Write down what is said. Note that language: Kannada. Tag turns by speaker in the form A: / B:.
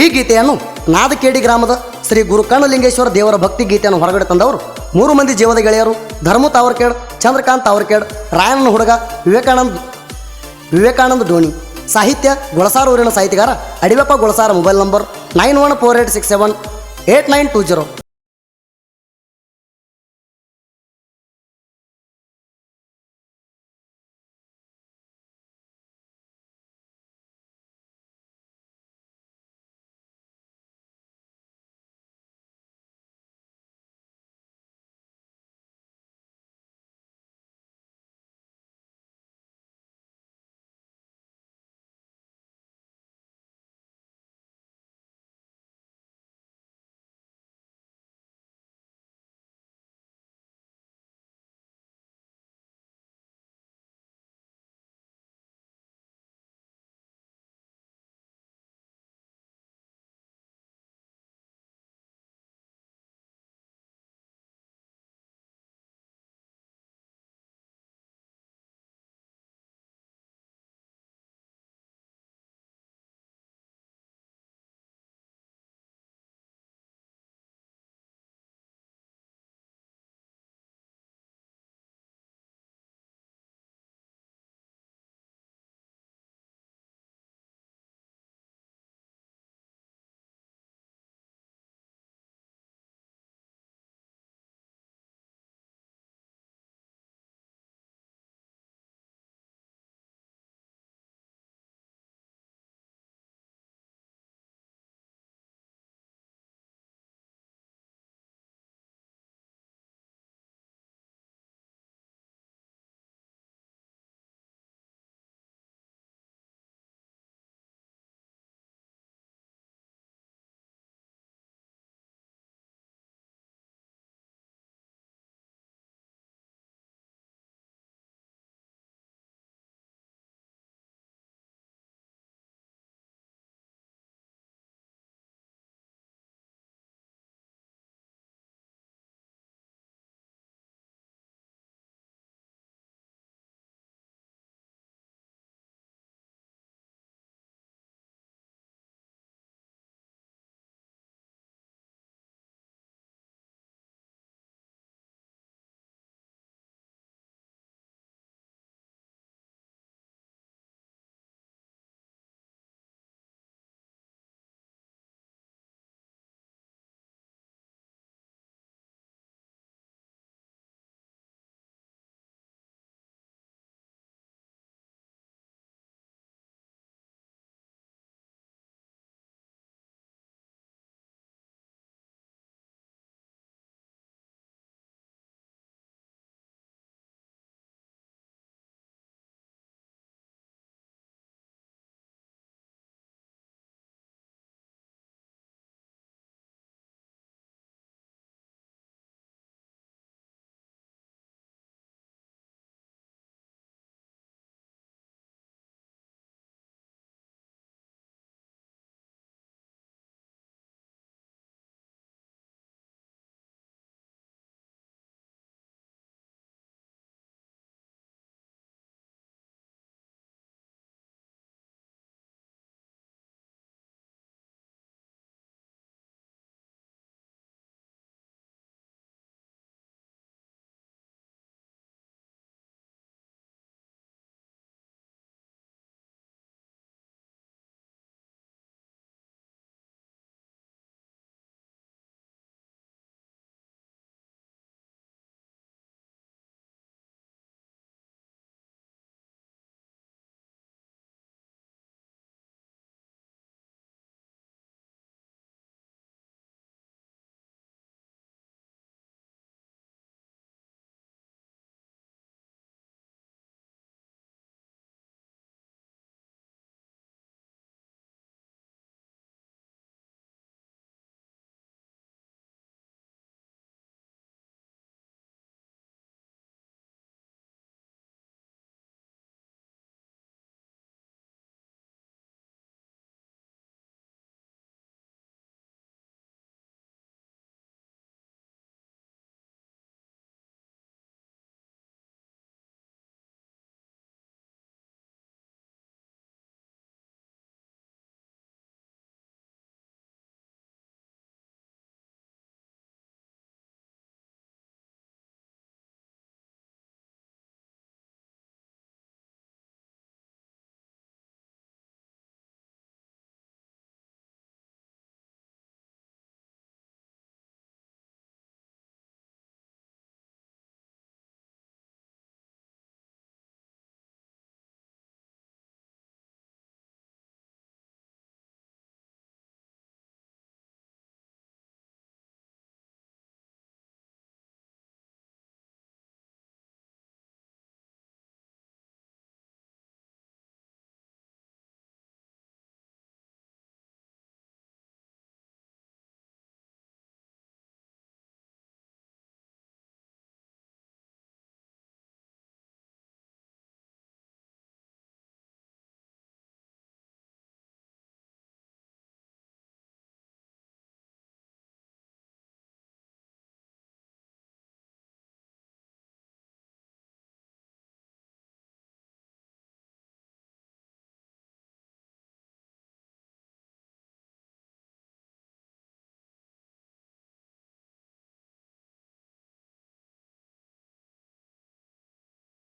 A: ಈ ಗೀತೆಯನ್ನು ನಾದಕೇಡಿ ಗ್ರಾಮದ ಶ್ರೀ ಗುರು ಕಣ್ಣಲಿಂಗೇಶ್ವರ ದೇವರ ಭಕ್ತಿ ಗೀತೆಯನ್ನು ಹೊರಗಡೆ ತಂದವರು ಮೂರು ಮಂದಿ ಜೀವದ ಗೆಳೆಯರು ಧರ್ಮ ತಾವರ್ಕೇಡ್, ಚಂದ್ರಕಾಂತ್ ತಾವರ್ಕೇಡ್, ರಾಯಣ್ಣನ ಹುಡುಗ ವಿವೇಕಾನಂದ್, ವಿವೇಕಾನಂದ ಡೋಣಿ ಸಾಹಿತ್ಯ ಗೊಳಸಾರ ಊರಿನ ಸಾಹಿತ್ಯಗಾರ Adiveppa Golasara mobile number nine one four eight six seven eight nine two zero.